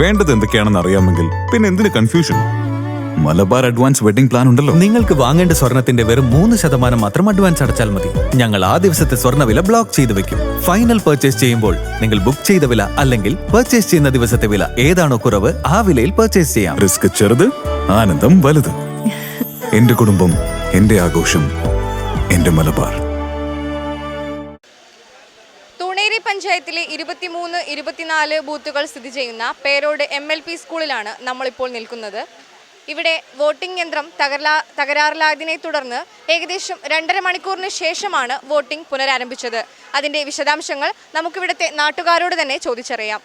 വേണ്ടത് എന്തൊക്കെയാണെന്ന് അറിയാമെങ്കിൽ പിന്നെ എന്തിനു confusion Malabar advance wedding plan ഉണ്ടല്ലോ. നിങ്ങൾക്ക് വാങ്ങേണ്ട സ്വർണത്തിന്റെ വെറും മൂന്ന് ശതമാനം മാത്രം അഡ്വാൻസ് അടച്ചാൽ മതി. ഞങ്ങൾ ആ ദിവസത്തെ സ്വർണവില ബ്ലോക്ക് ചെയ്ത് വെക്കും. ഫൈനൽ പർച്ചേസ് ചെയ്യുമ്പോൾ നിങ്ങൾ ബുക്ക് ചെയ്ത വില അല്ലെങ്കിൽ പർച്ചേസ് ചെയ്യുന്ന ദിവസത്തെ വില ഏതാണോ കുറവ് ആ വിലയിൽ പർച്ചേസ് ചെയ്യാം. റിസ്ക് ചെറുത് ആനന്ദം വലുത്. എന്റെ കുടുംബം എന്റെ ആഘോഷം എന്റെ മലബാർ. പഞ്ചായത്തിലെ ഇരുപത്തിമൂന്ന് ഇരുപത്തിനാല് ബൂത്തുകൾ സ്ഥിതി ചെയ്യുന്ന പേരോട് എം എൽ പി സ്കൂളിലാണ് നമ്മളിപ്പോൾ നിൽക്കുന്നത്. ഇവിടെ വോട്ടിംഗ് യന്ത്രം തകരാ തകരാറിലായതിനെ തുടർന്ന് ഏകദേശം രണ്ടര മണിക്കൂറിന് ശേഷമാണ് വോട്ടിംഗ് പുനരാരംഭിച്ചത്. അതിന്റെ വിശദാംശങ്ങൾ നമുക്കിവിടുത്തെ നാട്ടുകാരോട് തന്നെ ചോദിച്ചറിയാം.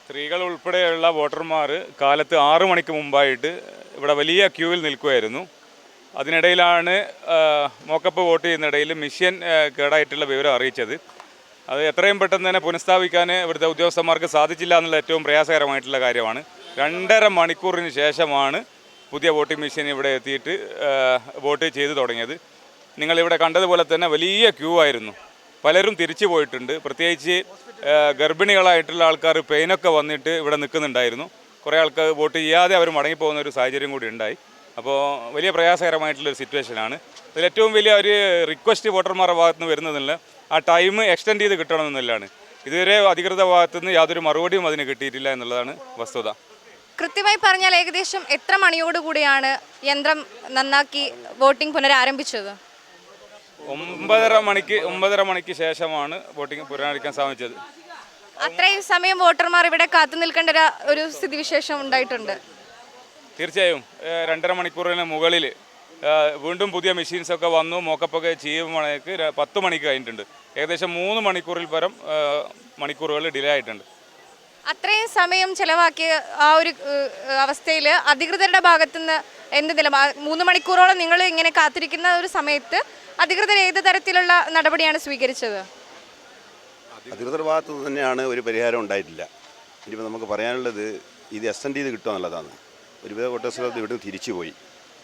സ്ത്രീകൾ ഉൾപ്പെടെയുള്ള വോട്ടർമാർ കാലത്ത് ആറു മണിക്ക് മുമ്പായിട്ട് ഇവിടെ വലിയ ക്യൂവിൽ നിൽക്കുമായിരുന്നു അതിനിടയിലാണ് മോക്കപ്പ് വോട്ട് ചെയ്യുന്നിടയിൽ മിഷ്യൻ കേടായിട്ടുള്ള വിവരം അറിയിച്ചത്. അത് എത്രയും പെട്ടെന്ന് തന്നെ പുനഃസ്ഥാപിക്കാൻ ഇവിടുത്തെ ഉദ്യോഗസ്ഥന്മാർക്ക് സാധിച്ചില്ല എന്നുള്ള ഏറ്റവും പ്രയാസകരമായിട്ടുള്ള കാര്യമാണ്. രണ്ടര മണിക്കൂറിന് ശേഷമാണ് പുതിയ വോട്ടിംഗ് മെഷീൻ ഇവിടെ എത്തിയിട്ട് വോട്ട് ചെയ്ത് തുടങ്ങിയത്. നിങ്ങളിവിടെ കണ്ടതുപോലെ തന്നെ വലിയ ക്യൂ ആയിരുന്നു. പലരും തിരിച്ചു പോയിട്ടുണ്ട്. പ്രത്യേകിച്ച് ഗർഭിണികളായിട്ടുള്ള ആൾക്കാർ പെയിനൊക്കെ വന്നിട്ട് ഇവിടെ നിൽക്കുന്നുണ്ടായിരുന്നു. കുറേ ആൾക്കാർ വോട്ട് ചെയ്യാതെ അവർ മടങ്ങിപ്പോകുന്ന ഒരു സാഹചര്യം കൂടി ഉണ്ടായി. അപ്പോൾ വലിയ പ്രയാസകരമായിട്ടുള്ളൊരു സിറ്റുവേഷനാണ്. ഇതിൽ ഏറ്റവും വലിയ ഒരു റിക്വസ്റ്റ് വോട്ടർമാരുടെ ഭാഗത്തുനിന്ന് വരുന്നതില്ല ആ ടൈം എക്സ്റ്റെൻഡ് ചെയ്ത് കിട്ടണമെന്നുള്ളതാണ് ഇതുവരെ അധികൃത ഭാഗത്തുനിന്ന് യാതൊരു മറുപടിയും അതിന് കിട്ടിയിട്ടില്ല എന്നുള്ളതാണ് വസ്തുത. കൃത്യമായി പറഞ്ഞാൽ ഏകദേശം എത്ര മണിയോടുകൂടിയാണ് യന്ത്രം നന്നാക്കി വോട്ടിംഗ് പുനരാരംഭിച്ചത്? ഒമ്പതര മണിക്ക് ഒമ്പതര മണിക്ക് ശേഷമാണ് വോട്ടിംഗ് പുനരാരംഭിക്കാൻ സാധിച്ചത്. അത്രയും സമയം വോട്ടർമാർ ഇവിടെ കാത്തു നിൽക്കേണ്ട ഒരു സ്ഥിതിവിശേഷം ഉണ്ടായിട്ടുണ്ട്. തീർച്ചയായും രണ്ടര മണിക്കൂറിന് മുകളിൽ വീണ്ടും പുതിയ മെഷീൻസൊക്കെ വന്നു മോക്കപ്പൊക്കെ ചെയ്യുമ്പോഴേക്ക് പത്ത് മണിക്ക് കഴിഞ്ഞിട്ടുണ്ട്. ഏകദേശം മൂന്ന് മണിക്കൂറിൽ പരം മണിക്കൂറുകൾ ഡിലേ ആയിട്ടുണ്ട്. അത്രയും സമയം ചെലവാക്കിയ ആ ഒരു അവസ്ഥയിൽ അധികൃതരുടെ ഭാഗത്തുനിന്ന് എന്ത് നില മൂന്ന് മണിക്കൂറോളം നിങ്ങൾ ഇങ്ങനെ കാത്തിരിക്കുന്ന ഒരു സമയത്ത് അധികൃതർ ഏത് തരത്തിലുള്ള നടപടിയാണ് സ്വീകരിച്ചത്? അധികൃതർ ഭാഗത്തു തന്നെയാണ് ഒരു പരിഹാരം ഉണ്ടായിട്ടില്ല. ഇനിയിപ്പോൾ നമുക്ക് പറയാനുള്ളത് ഇത് എസ് എൻ ഡി ഇത് കിട്ടുക എന്നുള്ളതാണ്. ഒരുവിധ വോട്ടേഴ്സുകൾ ഇവിടെ തിരിച്ചു പോയി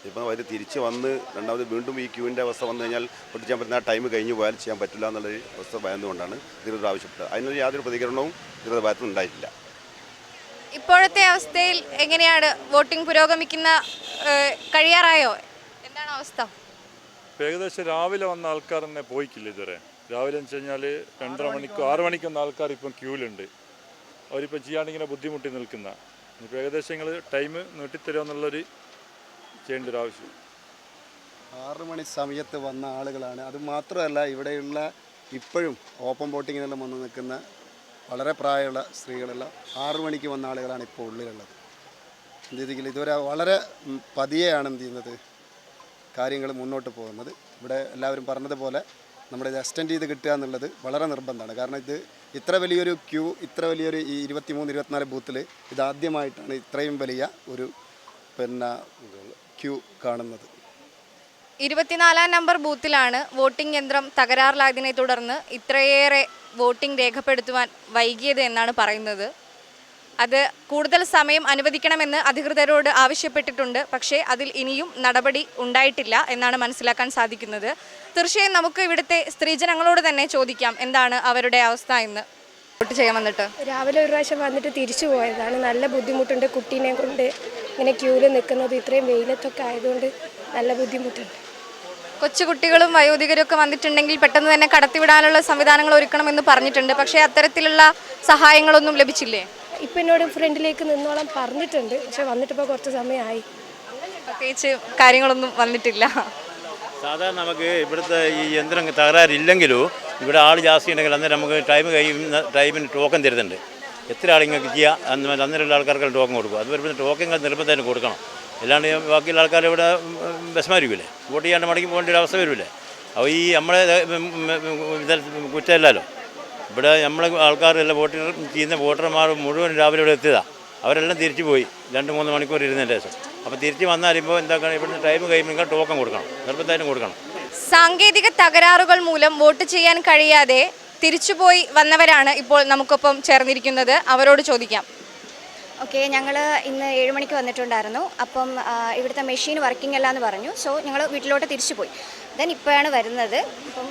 ഇപ്പം അവർ തിരിച്ച് വന്ന് രണ്ടാമത് വീണ്ടും ഈ ക്യൂവിന്റെ അവസ്ഥ വന്നു കഴിഞ്ഞാൽ ചെയ്യാൻ പറ്റുന്ന ആ ടൈം കഴിഞ്ഞ് പോയാൽ ചെയ്യാൻ പറ്റില്ല എന്നുള്ളൊരു അവസ്ഥ ഭയന്നുകൊണ്ടാണ് അധികൃതർ ആവശ്യപ്പെട്ടത്. അതിനൊരു യാതൊരു പ്രതികരണവും അധികൃതർ ഭാഗത്തു ഉണ്ടായിട്ടില്ല. ഇപ്പോഴത്തെ അവസ്ഥയിൽ എങ്ങനെയാണ് വോട്ടിംഗ് പുരോഗമിക്കുന്ന കഴിയാറായോ? എന്താണ് അവസ്ഥ? ഏകദേശം രാവിലെ വന്ന ആൾക്കാർ തന്നെ പോയിക്കില്ല ഇതുവരെ. രാവിലെ എന്ന് വെച്ച് കഴിഞ്ഞാൽ രണ്ടര മണിക്കോ ആറ് മണിക്കൊന്ന ആൾക്കാർ ഇപ്പം ക്യൂവിലുണ്ട് അവരിപ്പം ചെയ്യാണ്ടിങ്ങനെ ബുദ്ധിമുട്ടി നിൽക്കുന്ന. ഇനിയിപ്പോൾ ഏകദേശം നിങ്ങൾ ടൈം നീട്ടിത്തരുക എന്നുള്ളൊരു ചെയ്യേണ്ട ഒരു ആവശ്യം. ആറ് മണി സമയത്ത് വന്ന ആളുകളാണ്. അത് മാത്രമല്ല ഇവിടെയുള്ള ഇപ്പോഴും ഓപ്പൺ ബോട്ടിങ്ങിനെല്ലാം വന്ന് നിൽക്കുന്ന വളരെ പ്രായമുള്ള സ്ത്രീകളെല്ലാം ആറു മണിക്ക് വന്ന ആളുകളാണ് ഇപ്പോൾ ഉള്ളിലുള്ളത്. എന്ത് ചെയ്തെങ്കിൽ ഇതുവരെ വളരെ പതിയെയാണ് എന്ത് ചെയ്യുന്നത്? കാര്യങ്ങൾ മുന്നോട്ട് പോകുന്നത്. ഇവിടെ എല്ലാവരും പറഞ്ഞതുപോലെ നമ്മുടെ ഇത് എക്സ്റ്റെൻഡ് ചെയ്ത് കിട്ടുക എന്നുള്ളത് വളരെ നിർബന്ധമാണ്. കാരണം ഇത് ഇത്ര വലിയൊരു ക്യൂ ഇത്ര വലിയൊരു ഈ ഇരുപത്തിമൂന്ന് ഇരുപത്തിനാല് ബൂത്തിൽ ഇതാദ്യമായിട്ടാണ് ഇത്രയും വലിയ ഒരു പിന്നെ ക്യൂ കാണുന്നത്. ഇരുപത്തിനാലാം നമ്പർ ബൂത്തിലാണ് വോട്ടിംഗ് യന്ത്രം തകരാറിലായതിനെ തുടർന്ന് ഇത്രയേറെ വോട്ടിംഗ് രേഖപ്പെടുത്തുവാൻ വൈകിയത് എന്നാണ് പറയുന്നത്. അത് കൂടുതൽ സമയം അനുവദിക്കണമെന്ന് അധികൃതരോട് ആവശ്യപ്പെട്ടിട്ടുണ്ട്. പക്ഷേ അതിൽ ഇനിയും നടപടി ഉണ്ടായിട്ടില്ല എന്നാണ് മനസ്സിലാക്കാൻ സാധിക്കുന്നത്. തീർച്ചയായും നമുക്ക് ഇവിടുത്തെ സ്ത്രീജനങ്ങളോട് തന്നെ ചോദിക്കാം എന്താണ് അവരുടെ അവസ്ഥ എന്ന്. വോട്ട് ചെയ്യാൻ വന്നിട്ട്. രാവിലെ ഒരു പ്രാവശ്യം വന്നിട്ട് തിരിച്ചു പോയതാണ്. നല്ല ബുദ്ധിമുട്ടുണ്ട് കുട്ടീനെ കൊണ്ട് ഇങ്ങനെ ക്യൂവിൽ നിൽക്കുന്നത് ഇത്രയും വെയിലത്തൊക്കെ ആയതുകൊണ്ട് നല്ല ബുദ്ധിമുട്ടുണ്ട്. കൊച്ചുകുട്ടികളും വയോധികരും ഒക്കെ വന്നിട്ടുണ്ടെങ്കിൽ പെട്ടെന്ന് തന്നെ കടത്തിവിടാനുള്ള സംവിധാനങ്ങൾ ഒരുക്കണമെന്ന് പറഞ്ഞിട്ടുണ്ട്. പക്ഷേ അത്തരത്തിലുള്ള സഹായങ്ങളൊന്നും ലഭിച്ചില്ലേ? ഇപ്പം എന്നോട് ഫ്രണ്ടിലേക്ക് നിന്നോളം പറഞ്ഞിട്ടുണ്ട് പക്ഷെ വന്നിട്ടിപ്പോൾ കുറച്ച് സമയമായി പ്രത്യേകിച്ച് കാര്യങ്ങളൊന്നും വന്നിട്ടില്ല സാധാരണ നമുക്ക് ഇവിടുത്തെ ഈ യന്ത്രം തകരാറില്ലെങ്കിലും ഇവിടെ ആൾ ജാസ്തി ഉണ്ടെങ്കിൽ അന്നേരം നമുക്ക് ടൈം കഴിയുന്ന ടൈമിന് ടോക്കൺ തരുന്നുണ്ട് എത്ര ആളിങ്ങൾക്ക് ചെയ്യുക അന്ന് അന്നേരമുള്ള ആൾക്കാർക്ക് ടോക്കൺ കൊടുക്കും അത് വരുമ്പോൾ ടോക്കൺ നിർബന്ധമായിട്ട് കൊടുക്കണം അല്ലാണ്ട് ബാക്കിയുള്ള ആൾക്കാർ ഇവിടെ വിഷമായിരിക്കില്ലേ വോട്ട് ചെയ്യാണ്ട് മടങ്ങി പോകേണ്ട ഒരു അവസ്ഥ വരില്ലേ അപ്പോൾ ഈ നമ്മളെ കുറ്റമല്ലല്ലോ ഇവിടെ നമ്മളെ ആൾക്കാരെല്ലാം വോട്ട് ചെയ്യുന്ന വോട്ടർമാർ മുഴുവൻ രാവിലെ ഇവിടെ എത്തിയതാണ് അവരെല്ലാം തിരിച്ചു പോയി. രണ്ട് മൂന്ന് മണിക്കൂർ ഇരുന്നതിന് ശേഷം. അപ്പോൾ തിരിച്ചു വന്നാൽ ഇപ്പോൾ എന്താക്കണം ഇവിടുന്ന് ടൈം കഴിയുമ്പോൾ ടോക്കൺ കൊടുക്കണം. നിർബന്ധമായിട്ടും കൊടുക്കണം. സാങ്കേതിക തകരാറുകൾ മൂലം വോട്ട് ചെയ്യാൻ കഴിയാതെ തിരിച്ചുപോയി വന്നവരാണ് ഇപ്പോൾ നമുക്കൊപ്പം ചേർന്നിരിക്കുന്നത്. അവരോട് ചോദിക്കാം. ഓക്കെ ഞങ്ങൾ ഇന്ന് ഏഴ് മണിക്ക് വന്നിട്ടുണ്ടായിരുന്നു. അപ്പം ഇവിടുത്തെ മെഷീൻ വർക്കിംഗ് അല്ല എന്ന് പറഞ്ഞു. സോ ഞങ്ങൾ വീട്ടിലോട്ട് തിരിച്ചു പോയി. ദെൻ ഇപ്പോഴാണ് വരുന്നത്. അപ്പം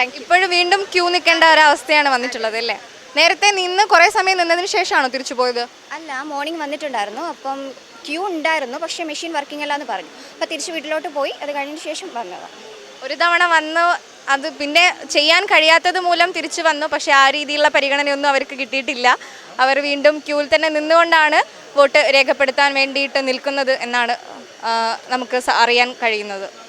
ഇപ്പോഴും വീണ്ടും ക്യൂ നിൽക്കേണ്ട ഒരവസ്ഥയാണ് വന്നിട്ടുള്ളത് അല്ലേ? നേരത്തെ നിന്ന് കുറേ സമയം നിന്നതിന് ശേഷമാണോ തിരിച്ചു പോയത്? അല്ല മോർണിംഗ് വന്നിട്ടുണ്ടായിരുന്നു. അപ്പം ക്യൂ ഉണ്ടായിരുന്നു. പക്ഷേ മെഷീൻ വർക്കിംഗ് അല്ല എന്ന് പറഞ്ഞു. അപ്പം തിരിച്ച് വീട്ടിലോട്ട് പോയി. അത് കഴിഞ്ഞ ശേഷം വന്നതാണ് ഒരു തവണ വന്ന്. അത് പിന്നെ ചെയ്യാൻ കഴിയാത്തത് മൂലം തിരിച്ചു വന്നു. പക്ഷേ ആ രീതിയിലുള്ള പരിഗണനയൊന്നും അവർക്ക് കിട്ടിയിട്ടില്ല. അവർ വീണ്ടും ക്യൂവിൽ തന്നെ നിന്നുകൊണ്ടാണ് വോട്ട് രേഖപ്പെടുത്താൻ വേണ്ടിയിട്ട് നിൽക്കുന്നത് എന്നാണ് നമുക്ക് അറിയാൻ കഴിയുന്നത്.